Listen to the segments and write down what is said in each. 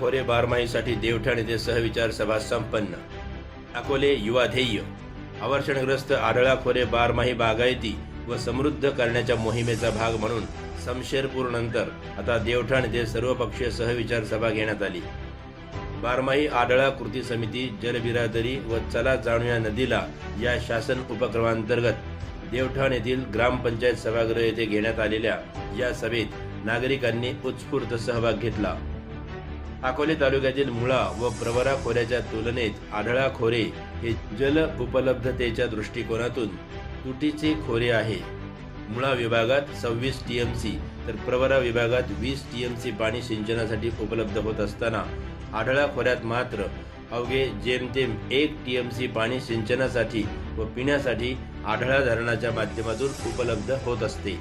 खोरे बारमाहीसाठी देवठाण येथे सहविचार सभा संपन्न. अकोले युवा ध्येय. अवर्षणग्रस्त आढळा खोरे बारमाही बागायती व समृद्ध करण्याच्या मोहिमेचा भाग म्हणून समशेरपूर नंतर आता देवठाण येथे सर्वपक्षीय सहविचार सभा घेण्यात आली. बारमाही आढळा कृती समिती जलबिरादरी व चला जाणूया नदीला या शासन उपक्रमांतर्गत देवठाण येथील ग्रामपंचायत सभागृह येथे घेण्यात आलेल्या या सभेत नागरिकांनी उत्स्फूर्त सहभाग घेतला. अकोले तालुक्यातील मुळा व प्रवरा खोऱ्याच्या तुलनेत आढळा खोरे हे जल उपलब्धतेच्या दृष्टिकोनातून तुटीचे खोरे आहे. मुळा विभागात सव्वीस टीएमसी तर प्रवरा विभागात वीस टीएमसी पाणी सिंचनासाठी उपलब्ध होत असताना आढळा खोऱ्यात मात्र अवघे जेमतेम एक टीएमसी पाणी सिंचनासाठी व पिण्यासाठी आढळा धरणाच्या माध्यमातून उपलब्ध होत असते.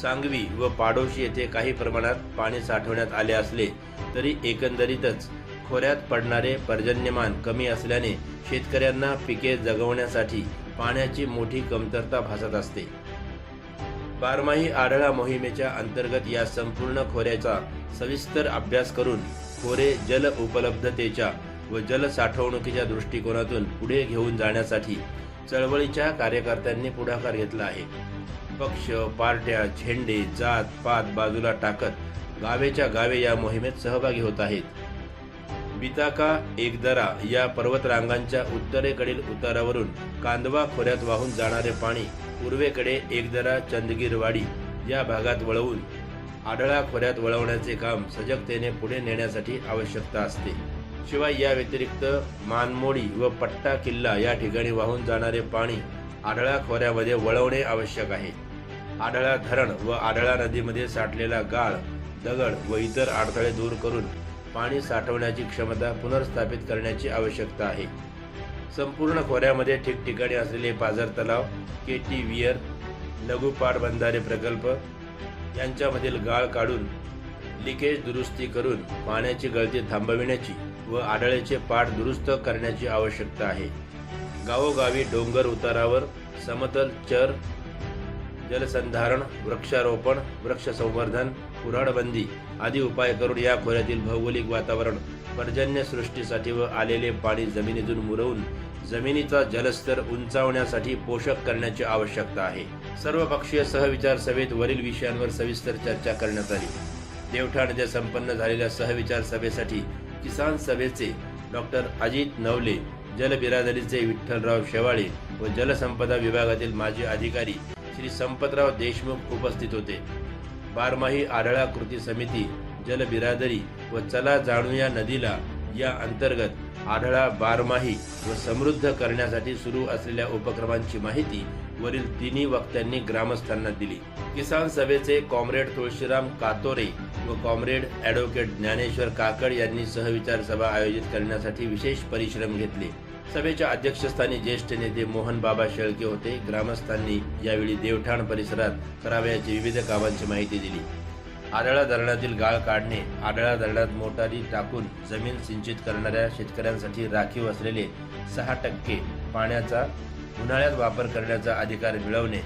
सांगवी व पाडोशी येथे काही प्रमाणात पाणी साठवण्यात आले असले तरी एकंदरीतच खोऱ्यात पडणारे पर्जन्यमान कमी असल्याने शेतकऱ्यांना पिके जगवण्यासाठी पाण्याची मोठी कमतरता भासत असते. बारमाही आढळा मोहिमेच्या अंतर्गत या संपूर्ण खोऱ्याचा सविस्तर अभ्यास करून खोरे जल उपलब्धतेच्या व जल साठवणुकीच्या दृष्टिकोनातून पुढे घेऊन जाण्यासाठी चळवळीच्या कार्यकर्त्यांनी पुढाकार घेतला आहे. पक्ष पार्ट्या झेंडे जात पात बाजूला टाकत गावेच्या गावे या मोहिमेत सहभागी होत आहेत. बिताका एकदरा या पर्वतरांगांच्या उत्तरेकडील उतारावरून कांदवा खोऱ्यात वाहून जाणारे पाणी पूर्वेकडे एकदरा चंदगीरवाडी या भागात वळवून आढळा खोऱ्यात वळवण्याचे काम सजगतेने पुढे नेण्यासाठी आवश्यकता असते. शिवाय या व्यतिरिक्त मानमोडी व पट्टा किल्ला या ठिकाणी वाहून जाणारे पाणी आढळा खोऱ्यामध्ये वळवणे आवश्यक आहे. आढळा धरण व आढळा नदीमध्ये साठलेला गाळ दगड व इतर अडथळे दूर करून पाणी साठवण्याची क्षमता पुनर्स्थापित करण्याची आवश्यकता आहे. संपूर्ण खोऱ्यामध्ये ठिकठिकाणी असलेले पाझर तलाव के टी वियर लघु पाटबंधारे प्रकल्प यांच्यामधील गाळ काढून लिकेज दुरुस्ती करून पाण्याची गळती थांबविण्याची व आढळेचे पाठ दुरुस्त करण्याची आवश्यकता आहे. गावोगावी डोंगर उतारावर समतल चर जलसंधारण वृक्षारोपण वृक्ष संवर्धन कुऱ्हाडबंदी आदी उपाय करून या खोऱ्यातील भौगोलिक वातावरण पर्जन्य सृष्टीसाठी व आलेले पाणी जमिनीतून मुरवून जमिनीचा जलस्तर उंचावण्यासाठी पोषक करण्याची आवश्यकता आहे. सर्वपक्षीय सहविचार सभेत वरील विषयांवर सविस्तर चर्चा करण्यात आली. देवठाण येथे संपन्न झालेल्या सहविचार सभेसाठी किसान सभेचे डॉक्टर अजित नवले जलबिरादरीचे विठ्ठलराव शेवाळे व जलसंपदा विभागातील माजी अधिकारी श्री संपतराव देशमुख उपस्थित होते. बारमाही आढळा कृती समिती जलबिरादरी व चला जाणूया नदीला या अंतर्गत आढळा बारमाही व समृद्ध करण्यासाठी सुरू असलेल्या उपक्रमांची माहिती वरील तिन्ही वक्त्यांनी ग्रामस्थांना दिली. किसान सभेचे कॉम्रेड तुळशीराम कातोरे व कॉम्रेड ॲडव्होकेट ज्ञानेश्वर काकड यांनी सहविचार सभा आयोजित करण्यासाठी विशेष परिश्रम घेतले. सभेच्या अध्यक्षस्थानी ज्येष्ठ नेते मोहन बाबा शेळके होते. ग्रामस्थांनी यावेळी देवठाण परिसरात करावयाची विविध कामांची माहिती दिली. आढळा धरणातील गाळ काढणे आढळा धरणात मोटारी टाकून जमीन सिंचित करणाऱ्या शेतकऱ्यांसाठी राखीव असलेले सहा टक्के पाण्याचा उन्हाळ्यात वापर करण्याचा अधिकार मिळवणे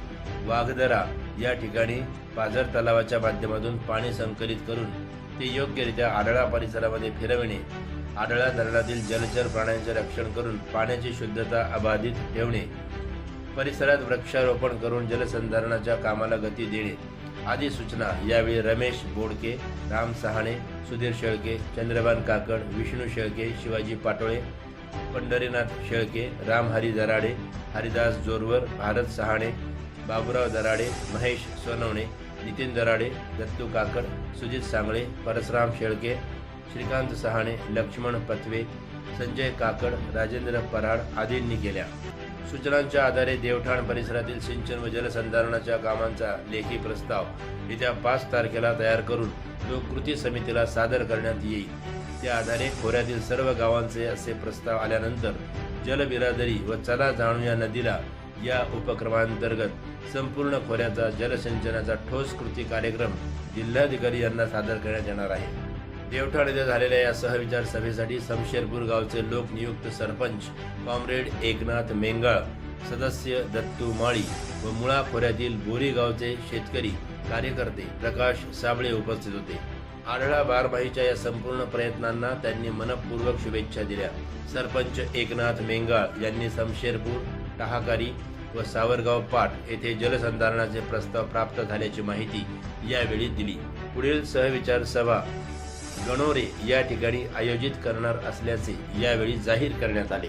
वाघदरा या ठिकाणी पाझर तलावाच्या माध्यमातून पाणी संकलित करून ते योग्यरित्या आढळा परिसरामध्ये फिरविणे आढळा धरणातील जलचर प्राण्यांचे रक्षण करून पाण्याची शुद्धता अबाधित ठेवणे परिसरात वृक्षारोपण करून जलसंधारणाच्या कामाला गती देणे आदी सूचना यावेळी रमेश बोडके राम सहाणे सुधीर शेळके चंद्रबान काकड विष्णू शेळके शिवाजी पाटोळे पंढरीनाथ शेळके रामहरी दराडे हरिदास जोरवर भारत सहाणे बाबुराव दराडे महेश सोनवणे नितीन दराडे दत्तू काकड सुजित सांगळे परसराम शेळके श्रीकांत सहाणे लक्ष्मण पथवे संजय काकड राजेंद्र पराड आदींनी केल्या. सूचनांच्या आधारे देवठाण परिसरातील सिंचन व जलसंधारणाच्या कामांचा लेखी प्रस्ताव येत्या पाच तारखेला तयार करून तो कृती समितीला सादर करण्यात येईल. त्या आधारे खोऱ्यातील सर्व गावांचे असे प्रस्ताव आल्यानंतर जलबिरादरी व चला जाणूया नदीला या उपक्रमांतर्गत संपूर्ण खोऱ्याचा जलसिंचनाचा ठोस कृती कार्यक्रम जिल्हाधिकारी यांना सादर करण्यात येणार आहे. देवठाण येथे झालेल्या या सहविचार सभेसाठी समशेरपूर गावचे लोकनियुक्त सरपंच कॉम्रेड एकनाथ मेंगाळ सदस्य दत्तू माळी व मुळा खोऱ्यातील बोरी गावचे शेतकरी कार्यकर्ते प्रकाश साबळे उपस्थित होते. आढळा बारमाहीच्या या संपूर्ण प्रयत्नांना त्यांनी मनपूर्वक शुभेच्छा दिल्या. सरपंच एकनाथ मेंगाळ यांनी समशेरपूर टहाकारी व सावरगाव पाट येथे जलसंधारणाचे प्रस्ताव प्राप्त झाल्याची माहिती यावेळी दिली. पुढील सहविचार सभा गणोरे या ठिकाणी आयोजित करणार असल्याचे यावेळी जाहीर करण्यात आले.